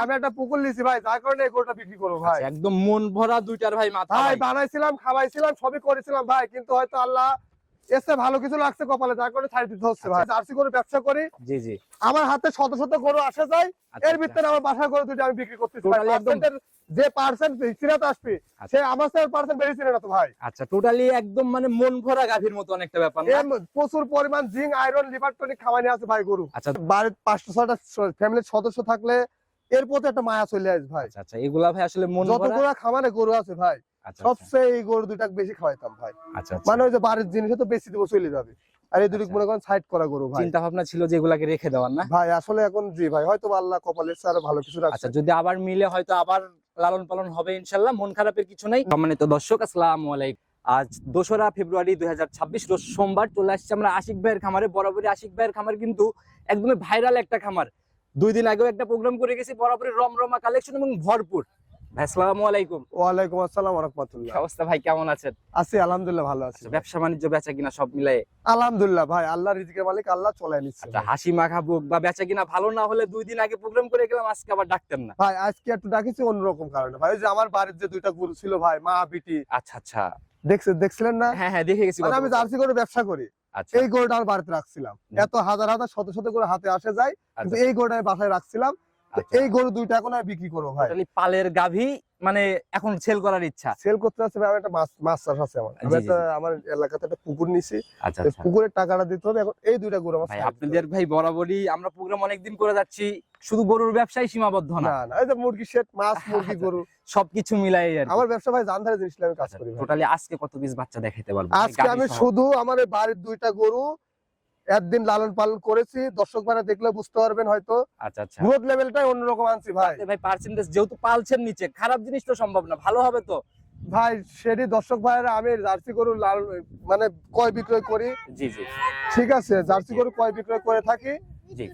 আমি একটা পুকুর নিছি ভাই যার কারণে এই গরুটা বিক্রি করব ভাই। আচ্ছা, একদম মন ভরা দুইটার ভাই মাথা ভাই। বানাইছিলাম খাওয়াইছিলাম সবই করেছিলাম ভাই কিন্তু হয়তো আল্লাহ এসে ভালো কিছু লাগছে কপালে যার কারণে ছাড়ি দিতে হচ্ছে ভাই। জার্সি করে ব্যবসা করি জি জি। আমার হাতে শত শত গরু আসে যায় আচ্ছা, এর ভিতরে আমার বাসা করে দুটো আমি বিক্রি করতেছি যে পার্সেন্ট আসবে আচ্ছা। সে আমার সাথে পার্সেন্ট চিনে না তো ভাই। আচ্ছা টোটালি একদম মানে মন ভরা গাভীর মতো অনেকটা ব্যাপার প্রচুর পরিমাণ জিঙ্ক আয়রন লিভার টনিক খাওয়ানি আছে ভাই গরু। আচ্ছা। বাড়ির পাঁচটা ছয়টা ফ্যামিলির সদস্য থাকলে এর প্রতি একটা মায়া চলে আসে ভাই। আচ্ছা আচ্ছা এগুলা ভাই আসলে মন যতগুলা খামারে গরু আছে ভাই আচ্ছা আচ্ছা, সবচেয়ে এই গরু দুটা বেশি খাওয়াইতাম ভাই। আচ্ছা। মানে ওই যে বাড়ির জিনিস তো বেশি দেবো চলে যাবে। আর এই দুটো। মনে করেন সাইড করা গরু ভাই। চিন্তা ভাবনা ছিল যে এগুলাকে রেখে দেওয়ার না? ভাই আসলে এখন জি ভাই হয়তো আল্লাহ কপালের স্যার ভালো কিছু রাখছে। আচ্ছা যদি আবার মিলে হয়তো আবার লালন পালন হবে ইনশাল্লাহ মন খারাপের কিছু নাই। সম্মানিত দর্শক আসসালামু আলাইকুম। আজ দোসরা ফেব্রুয়ারি দুই হাজার ছাব্বিশ রোজ সোমবার চলে আসছে আমরা আশিক ভাইয়ের খামারে। বরাবরই আশিক ভাইয়ের খামার কিন্তু একদমই ভাইরাল একটা খামার। দুই দিন আগেও একটা প্রোগ্রাম করে গেছি বরাবরই রমরমা কালেকশন এবং ভরপুর। ভাই আসসালামু আলাইকুম। ওয়ালাইকুম আসসালাম কি অবস্থা ভাই কেমন আছেন? আছি আলহামদুলিল্লাহ ভালো আছি আচ্ছা, ব্যবসা বাণিজ্য বেচা কিনা সব মিলাই আলহামদুলিল্লাহ ভাই আল্লাহ রিজিকের মালিক আল্লাহ চলাই নিচ্ছে আচ্ছা হাসি মাখা বুক বা বেচা কিনা ভালো না হলে দুই দিন আগে প্রোগ্রাম করে গেলাম আজকে আবার ডাকতেন না। ভাই আজকে একটু ডাকিছি অন্যরকম কারণে। ভাই ওই যে আমার বাড়ির যে দুইটা গরু ছিল ভাই মা বিটি আচ্ছা আচ্ছা। দেখছেন দেখছিলেন না? হ্যাঁ হ্যাঁ দেখে গেছি মানে আমি জার্সি করে ব্যবসা করি। এই গরুটা আর বাড়িতে রাখছিলাম। এত হাজার হাজার শত শত করে হাতে আসে যায় কিন্তু আচ্ছা। এই গরুটা আমি বাসায় রাখছিলাম। আচ্ছা। এই গরু দুইটা এখন আমি বিক্রি করব ভাই। পালের গাভী মানে এখন সেল করার ইচ্ছা। সেল করতে যাচ্ছে ভাই আমার একটা মাছ মাছ চাষ আছে আমার। আমি একটা আমার এলাকাতে একটা পুকুর নিছি। আচ্ছা পুকুরের টাকাটা দিতে হবে। এখন এই দুইটা গরু আমার আপনাদের ভাই বরাবরই আমরা প্রোগ্রাম অনেকদিন করে যাচ্ছি শুধু গরুর ব্যবসায় সীমাবদ্ধ না। না এই যে মুরগি শেড মাছ মুরগি আচ্ছা, গরু। সবকিছু মিলাই আর আমার ব্যবসা ভাই জানধারে জিনিস আমি কাজ করি টোটালি আজকে কত পিস বাচ্চা দেখাইতে পারব? আজকে আমি শুধু আমার বাড়ির দুইটা গরু একদিন লালন পালন করেছি দর্শক ভাইরা দেখলে বুঝতে পারবেন হয়তো। আচ্ছা আচ্ছা। গ্রোথ লেভেলটাই অন্যরকম আনছি ভাই। ভাই পার্সেন্টেজ যেহেতু পালছেন নিচে খারাপ জিনিস তো সম্ভব না ভালো হবে তো? ভাই সেটি দর্শক ভাইরা আমি জার্সি গরু লাল মানে ক্রয় বিক্রয় করি? জি জি। ঠিক আছে জার্সি গরু কয় বিক্রয় করে থাকি?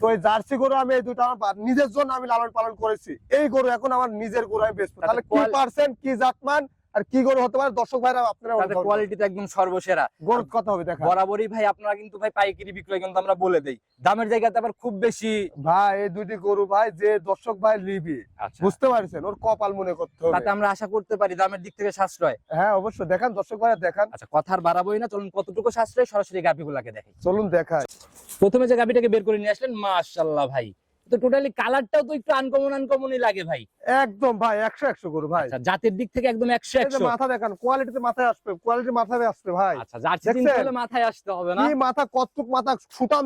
তো এই জার্সি গরু আমি এই দুটো আমার নিজের জন্য আমি লালন পালন করেছি। এই গরু এখন আমার নিজের গরু আমি বেচবো। তাহলে কি পার্সেন্ট কি জাতমান? আর কি গরু হতে পারে? দর্শক ভাইরা আপনারা তাদের কোয়ালিটি একদম সর্বসেরা। গরু কথা হবে দেখা। বরাবরই ভাই আপনারা কিন্তু ভাই পাইকারি বিক্রয় কিন্তু আমরা বলে দেই। দামের জায়গাতে আবার খুব বেশি ভাই এই দুইটি গরু ভাই যে দর্শক ভাই লিবি আচ্ছা। বুঝতে পারছেন? ওর কপাল মনে করতে হবে। তাতে আমরা আশা করতে পারি দামের দিক থেকে সাশ্রয়। হ্যাঁ অবশ্যই। দেখান দর্শক ভাইরা দেখান। আচ্ছা কথার বাড়াবোই না চলুন কতটুকু সাশ্রয় সরাসরি গাভিগুলাকে দেখে চলুন দেখায় প্রথমে যে গাভিটাকে বের করে নিয়ে আসলেন মাশাল্লাহ ভাই। তো টোটালি কালারটাও তো একটু আনকমন আনকমনই লাগে ভাই। একদম ভাই একশো একশো গরু ভাই। আচ্ছা জাতের দিক থেকে একদম একশো একশো। মাথা দেখান কোয়ালিটিতে মাথায় আসবে কোয়ালিটি মাথায় আসবে ভাই। আচ্ছা জার্সি কিনতে মাথায় আসতে হবে না? মাথা কটটুক মাথা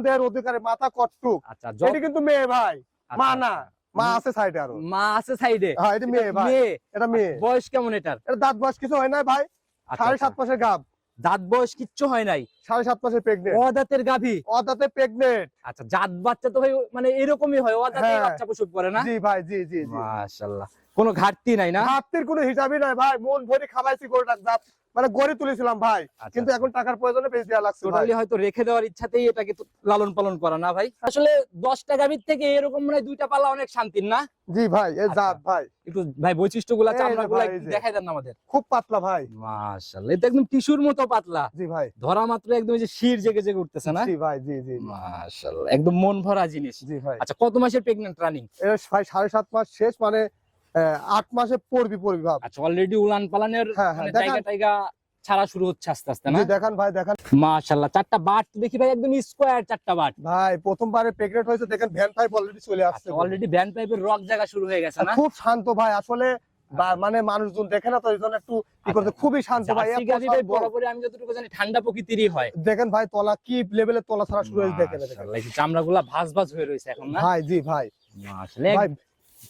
দেওয়ার অধিকারে মাথা কটটুক আচ্ছা এটি কিন্তু মেয়ে ভাই আচ্ছা, মা না আচ্ছা। মা আছে সাইডে আরও। মা আছে সাইডে হ্যাঁ এটা মেয়ে ভাই মেয়ে? এটা মেয়ে। বয়স কেমন এটার? এটা দাঁত বয়স কিছু হয় না ভাই সাড়ে। সাত মাসের গাব। দাঁত বয়স কিচ্ছু হয় নাই। সাড়ে সাত মাসের প্রেগনেন্ট অদাতের গাভী। অদাতে প্রেগনেন্ট আচ্ছা জাত বাচ্চা তো ভাই মানে এরকমই হয় অদাতে হ্যাঁ। বাচ্চা প্রসব করে না? জি ভাই জি জি জি। মাশাআল্লাহ কোনো ঘাটতি নাই না? ঘাটতির কোনো হিসাবই নাই ভাই মন ভরে খাওয়াইছি গরুটা দাঁত মানে গড়ে তুলেছিলাম ভাই। আচ্ছা, কিন্তু এখন টাকার প্রয়োজনে বেশি দেওয়া লাগছে টোটালি হয়তো রেখে দেওয়ার ইচ্ছাতেই এটাকে লালন পালন করা না ভাই। আসলে দশটা গাভীর থেকে এরকম মানে দুইটা পালা অনেক শান্তির না? জি ভাই এই আচ্ছা। জাত ভাই। একটু ভাই বৈশিষ্ট্যগুলা চামড়া গুলা। দেখাই দেন আমাদের। খুব পাতলা ভাই। মাশাআল্লাহ এটা একদম টিস্যুর মতো পাতলা। জি ভাই। ধরা মাত্র একদম যে শির জেগে জেগে উঠতেছে না? জি ভাই জি জি। মাশাআল্লাহ একদম মন ভরা জিনিস। জি ভাই। আচ্ছা কত মাসের প্রেগন্যান্ট রানিং এর ভাই সাড়ে সাত মাস শেষ মানে আট মাসে পড়বি পড়বি ভাব। আচ্ছা অলরেডি উলান পালানের হ্যাঁ, হ্যাঁ, মানে। জায়গা টাইগা ছাড়া শুরু হচ্ছে আস্তে আস্তে না? দেখান ভাই দেখান। মাশাআল্লাহ চারটা বাট দেখি ভাই একদম স্কোয়ার চারটা বাট। ভাই প্রথমবারে প্রেগনেন্ট হয়েছে দেখেন ভ্যান পাইপ অলরেডি চলে আসছে। অলরেডি ভ্যান পাইপের রক জায়গা শুরু হয়ে গেছে না? খুব শান্ত ভাই আসলে বা- মানে মানুষজন দেখে না তো এই জন্য একটু কি করতে খুবই শান্ত ভাই। বরাবরই আমি যতটুকু জানি ঠান্ডা প্রকৃতিরই হয়। দেখেন ভাই তলা কি লেভেলের তলা ছাড়া শুরু হয়েছে দেখেন চামড়াগুলা ভাঁজ ভাঁজ হয়ে রয়েছে এখন না? ভাই জি ভাই। মাশাআল্লাহ, ভাই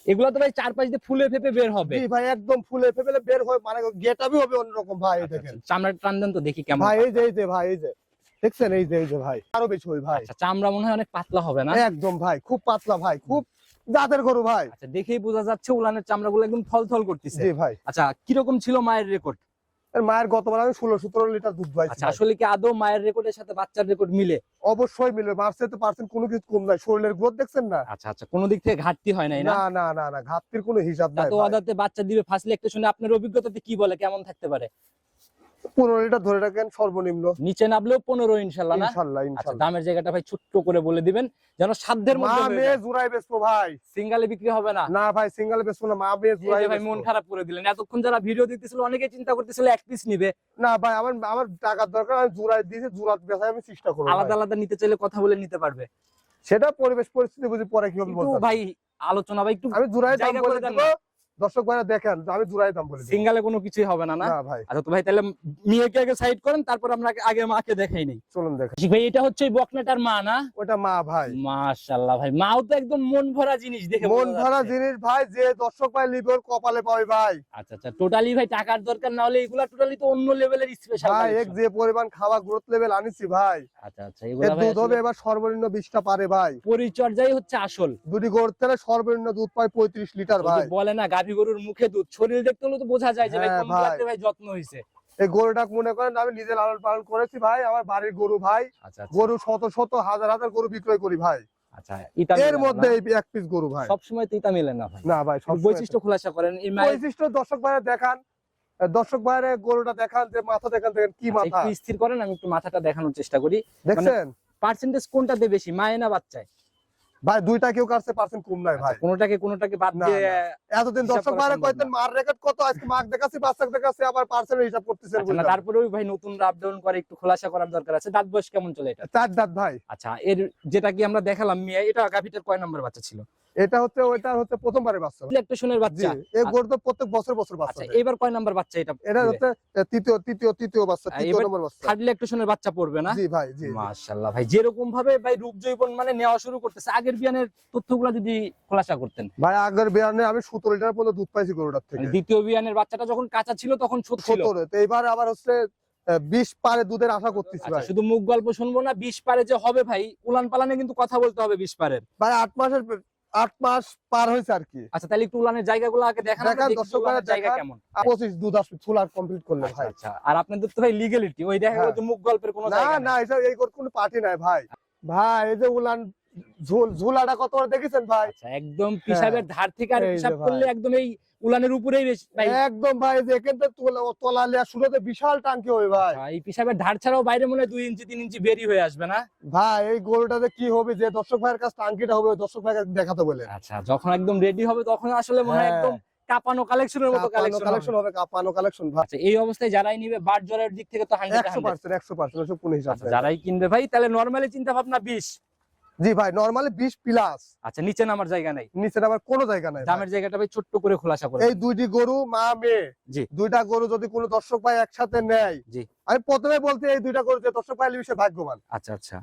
এগুলা তো ভাই চার পাঁচ দিয়ে ফুলে ফেপে বের হবে। জি ভাই একদম ফুলে ফেপে বের হয় মানে গেটাবি হবে অন্যরকম ভাই এই আচ্ছা, দেখেন। চামড়া টান দেন তো দেখি কেমন ভাই এই যে এই যে ভাই এই যে। দেখছেন এই যে এই যে ভাই আরও বেশি হই ভাই। আচ্ছা চামড়া মনে হয় অনেক পাতলা হবে না? একদম ভাই খুব পাতলা ভাই খুব দাঁতের গরু ভাই। আচ্ছা দেখেই বোঝা যাচ্ছে উলানের চামড়াগুলো একদম ফলফল থল করতেছে। জি ভাই। আচ্ছা কীরকম ছিল মায়ের রেকর্ড মায়ের গতবার আমি ষোলো সতেরো লিটার দুধ পাইছি আচ্ছা আসলে কি আদৌ মায়ের রেকর্ডের সাথে বাচ্চার রেকর্ড মিলে? অবশ্যই মিলে। মার্সে তো পার্সেন্ট কোনো কিছু কম নাই। শরীরের গ্রোথ দেখছেন না? আচ্ছা আচ্ছা কোনো দিক থেকে ঘাটতি হয় নাই না? না না না না ঘাটতির কোনো হিসাব নাই তো আদাতে বাচ্চা দিবে ফার্স্ট শুনে আপনার অভিজ্ঞতাতে কি বলে কেমন থাকতে পারে? পনেরো লিটার ধরে রাখেন সর্বনিম্ন। নিচে নামলেও পনেরো ইনশাল্লাহ ইনশাল্লাহ আচ্ছা ইনশাল্লাহ। দামের জায়গাটা ভাই ছোট্ট করে বলে দিবেন যেন সাধ্যের মধ্যে মেয়ে জুড়াই বেচবো ভাই। সিঙ্গালে বিক্রি হবে না? না ভাই সিঙ্গেল বেচবো না মা মেয়ে জুড়াই ভাই মন খারাপ করে দিলেন। এতক্ষণ যারা ভিডিও দেখতেছিল অনেকে চিন্তা করতেছিল এক পিস নিবে। না ভাই আমার আমার টাকার দরকার আমি জুড়াই দিয়েছি জুড়াত বেচাই আমি চেষ্টা করব আলাদা আলাদা নিতে চাইলে কথা বলে নিতে পারবে। সেটা পরিবেশ পরিস্থিতি বুঝি পরে কি হবে ভাই আলোচনা ভাই একটু আমি জুড়াই দাম বলে দিব দর্শক ভাইরা দেখেন আমি দাম বলে সিঙ্গালে কোনো কিছুই হবে না না? ভাই। আচ্ছা তো ভাই তাহলে মেয়েকে আগে সাইড করেন তারপর আমরা আগে মাকে দেখাই নেই। চলুন দেখেন ভাই এটা হচ্ছে বকনাটার মা না? ওটা মা ভাই। মাশাআল্লাহ ভাই মাও তো একদম মন ভরা জিনিস দেখে মন ভরা জিনিস ভাই যে দর্শক ভাই কপালে পাবে ভাই। আচ্ছা আচ্ছা টোটালি ভাই টাকার দরকার না হলে এগুলা টোটালি তো অন্য লেভেলের স্পেশাল ভাই এক যে পরিমাণ খাওয়া গ্রোথ লেভেল আনিছি ভাই। আচ্ছা আচ্ছা এগুলা ভাই দুধ হবে এবার সর্বনিম্ন বিশটা পারে ভাই। পরিচর্যাই হচ্ছে আসল। দুটি থেকে সর্বনিম্ন দুধ পায় পঁয়ত্রিশ লিটার ভাই। বলে না গাভী গরুর মুখে দুধ। শরীর দেখতে হলে তো বোঝা যায় যে ভাই হ্যাঁ, কোন ভাই। জাতের ভাই যত্ন হয়েছে এই গরুটা মনে করেন আমি নিজে লালন পালন করেছি ভাই আমার বাড়ির গরু ভাই। আচ্ছা আচ্ছা, গরু শত শত হাজার হাজার গরু বিক্রয় করি ভাই। আচ্ছা এর মধ্যে এক পিস গরু ভাই। সব সময় তো ইটা মেলে না ভাই। না ভাই সব বৈশিষ্ট্য খোলাসা করেন বৈশিষ্ট্য দর্শক ভাইরা দেখান। দর্শক ভাইরা গরুটা দেখান যে মাথা দেখান দেখেন কি মাথা। স্থির করেন আমি একটু মাথাটা দেখানোর চেষ্টা করি। দেখছেন? পার্সেন্টেজ কোনটাতে বেশি মায়ে না বাচ্চায়? ভাই দুইটা কেউ কাটছে পার্সেন্ট কম নাই ভাই। কোনটাকে কোনোটাকে বাদ দিয়ে এতদিন দর্শক ভাইরা কইতেন মার রেকর্ড কত? আজকে মার্ক দেখাচ্ছি বাচ্চা দেখাচ্ছি আবার পার্সেন্ট হিসাব করতেছেন আচ্ছা, না তারপরে ওই ভাই নতুন আপ ডাউন করে একটু খোলাসা করার দরকার আছে। দাঁত বয়স কেমন চলে এটা? চার দাঁত ভাই। আচ্ছা এর যেটা কি আমরা দেখালাম মিয়া এটা গাভিটার কয় নাম্বার বাচ্চা ছিল? এটা হচ্ছে ওইটা হচ্ছে প্রথমবারের বাচ্চা। ইলেকট্রিশনের বাচ্চা। এই গরু তো প্রত্যেক বছর বছর বাচ্চা আচ্ছা এবার কয় নাম্বার বাচ্চা এটা এটা হচ্ছে তৃতীয় তৃতীয় তৃতীয় বাচ্চা তৃতীয় এবার নম্বর বাচ্চা। থার্ড ইলেকট্রিশনের বাচ্চা পড়বে না? জি ভাই জি। মাশাআল্লাহ ভাই যেরকম ভাবে ভাই রূপ জৈবন মানে নেওয়া শুরু করতেছে আগের বিয়ানের তথ্যগুলো যদি খোলাসা করতেন। ভাই আগের বিয়ানে আমি সতেরো লিটার পর্যন্ত দুধ পাইছি গরুটার থেকে। মানে দ্বিতীয় বিয়ানের বাচ্চাটা যখন কাঁচা ছিল তখন ছোট ছিল। সতেরো তো এইবার আবার হচ্ছে বিশ পারে দুধের আশা করতেছি আচ্ছা ভাই। শুধু মুখ গল্প শুনব না বিশ পারে যে হবে ভাই উলান পালানে কিন্তু কথা বলতে হবে বিশ পারের। ভাই আট মাসের আট মাস পার হয়েছে আর কি। আচ্ছা তাহলে একটু উলানের জায়গাগুলো আগে দেখান আমরা দেখান, দর্শক জায়গা কেমন। আর পঁচিশ দুধ আসবে ফুলার কমপ্লিট করলে আচ্ছা ভাই। আচ্ছা। আর আপনাদের তো ভাই লিগ্যালিটি ওই দেখা গেল হ্যাঁ। যে মুখ গল্পের কোনো না না এই কোনো পার্টি নাই ভাই। ভাই এই যে উলান ঝুল ঝুলাটা কত দেখেছেন ভাই? আচ্ছা একদম পিসাবের ধার থেকে আর হ্যাঁ। পিসাব করলে একদম এই উলানের উপরেই ভাই। একদম ভাই যে এখান থেকে শুরুতে বিশাল টাঙ্কি হবে ভাই। আচ্ছা, এই পিসাবের ধার ছাড়াও বাইরে মনে হয় দুই ইঞ্চি তিন ইঞ্চি বেরি হয়ে আসবে না? ভাই এই গরুটাতে কি হবে? যে দর্শক ভাইয়ের কাছে টাঙ্কিটা হবে দর্শক ভাইয়ের কাছে দেখাতে বলে। আচ্ছা যখন একদম রেডি হবে তখন আসলে মনে হয় হ্যাঁ। একদম কাপানো কালেকশনের মতো কালেকশন কালেকশন হবে। কাপানো কালেকশন ভাই। আচ্ছা এই অবস্থায় যারাই নিবে বাট জ্বরের দিক থেকে তো হান্ড্রেড একশো পার্সেন্ট একশো পার্সেন্ট ওসব কোনো হিসাব আচ্ছা নেই। যারাই কিনবে ভাই তাহলে নরমালি চিন্তা ভাবনা বিশ। জি ভাই নর্মালি বিশ প্লাস আচ্ছা নিচে নামার জায়গা নাই। নিচে আবার কোনো জায়গা নাই। দামের জায়গাটা ভাই ছোট্ট করে খোলাসা করে এই দুইটি গরু মা মেয়ে। জি। দুইটা গরু যদি কোনো দর্শক ভাই একসাথে নেয়। জি। আমি প্রথমে বলতে এই দুইটা গরু যে দর্শক ভাই সে ভাগ্যবান। আচ্ছা আচ্ছা।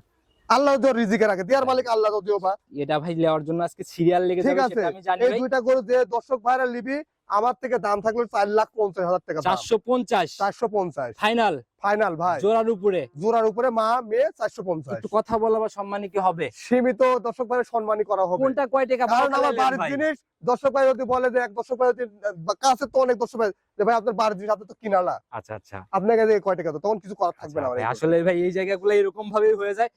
আল্লাহ তো রিজিকে রাখে দেয়ার মালিক আল্লাহ যদিও বা এটা ভাই নেওয়ার জন্য আজকে সিরিয়াল লেগে ঠিক যাবে আছে। সেটা আমি জানি এই দুইটা গরু যে দর্শক ভাইরা লিবি আমার থেকে দাম থাকল চার লাখ পঞ্চাশ হাজার টাকা। চারশো পঞ্চাশ। চারশো পঞ্চাশ। ফাইনাল ফাইনাল ভাই। জোড়ার উপরে। জোড়ার উপরে মা মেয়ে চারশো পঞ্চাশ। কথা বলা বা সম্মানী কি হবে? সীমিত দর্শক ভাইয়ের সম্মানই করা হবে। কোনটা কয় টাকা ভাও কারণ আমার বাড়ির জিনিস দর্শক ভাই যদি বলে যে এক দর্শক ভাই যদি কাছে তো অনেক দর্শক ভাই যে ভাই আপনার বাড়ির জিনিস আপনি তো কিনালা। আচ্ছা আচ্ছা। আপনাকে যে কয় টাকা তো তখন কিছু করার থাকবে না আচ্ছা, আমার ভাই, এই আসলে ভাই। এই জায়গাগুলো এরকম ভাবে হয়ে যায়।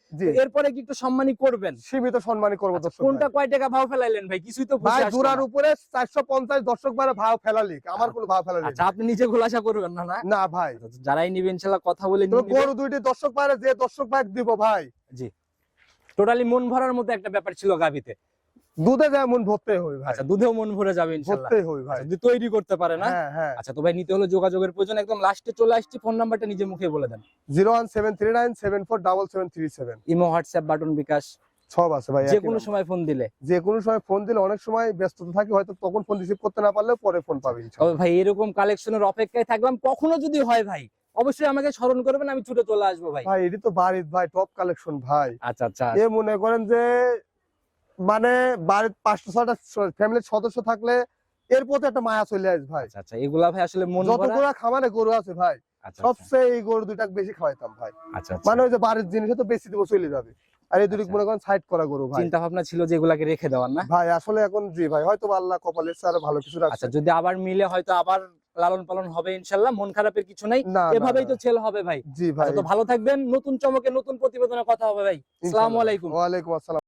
এরপরে কি একটু সম্মানী করবেন? সীমিত সম্মানই করব দর্শক কোনটা ভাই। কয় টাকা ভাও ফেলাইলেন ভাই? কিছুই তো ভাই জোড়ার উপরে চারশো পঞ্চাশ দর্শক ভাই ভাও ফেলালি আমার কোনো ভাও ফেলালি আচ্ছা আপনি নিজে খোলাসা করবেন না না? না ভাই। যারাই নিবেন ইনশাআল্লাহ কথা বলে। গরু দুইটি দর্শক ভাইয়ের যে দর্শক ভাই দিব ভাই। জি। টোটালি মন ভরার মতো একটা ব্যাপার ছিল গাবিতে দুধে যেমন ভরতে হবে ভাই। আচ্ছা দুধেও মন ভরে যাবে ইনশাআল্লাহ। ভরতেই হবে ভাই। আচ্ছা, যদি তৈরি করতে পারে না? হ্যাঁ হ্যাঁ। আচ্ছা তো ভাই নিতে হলে যোগাযোগের প্রয়োজন একদম লাস্টে চলে আসছি ফোন নাম্বারটা নিজে মুখে বলে দেন। Zero one seven three nine seven four double seven three seven. Imo WhatsApp button bKash. সব আছে ভাই যে কোনো সময় ফোন দিলে। যে কোনো সময় ফোন দিলে অনেক সময় ব্যস্ততা থাকি হয়তো তখন ফোন রিসিভ করতে না পারলেও পরে ফোন পাবে ইনশাআল্লাহ। তবে ভাই এরকম কালেকশনের অপেক্ষায় থাকলাম। কখনো যদি হয় ভাই অবশ্যই আমাকে স্মরণ করবেন আমি ছুটে চলে আসব ভাই। ভাই এটি তো বাড়ির ভাই টপ কালেকশন ভাই। আচ্ছা আচ্ছা। এ মনে করেন যে মানে বাড়ির পাঁচটা ছয়টা ফ্যামিলির সদস্য থাকলে এর প্রতি একটা মায়া চলে আসে ভাই। আচ্ছা আচ্ছা এগুলা ভাই আসলে মন যতগুলো খামারে গরু আছে ভাই আচ্ছা আচ্ছা, সবচেয়ে এই গরু দুইটা বেশি খাওয়াইতাম ভাই। আচ্ছা মানে ওই যে বাড়ির জিনিস তো বেশি দিব চলে যাবে। আর এই দুটি। মনে করেন সাইড করা গরু ভাই। চিন্তা ভাবনা ছিল যে এগুলাকে রেখে দেওয়ার না? ভাই আসলে এখন জি ভাই হয়তো আল্লাহ কপালের স্যার ভালো কিছু রাখছে। আচ্ছা যদি আবার মিলে হয়তো আবার লালন পালন হবে ইনশাল্লাহ মন খারাপের কিছু নাই। এভাবেই তো ছেলে হবে ভাই। জি ভাই। আচ্ছা তো ভালো থাকবেন নতুন চমকে নতুন প্রতিবেদনের কথা হবে ভাই। আসসালামু আলাইকুম। ওয়ালাইকুম আসসালাম।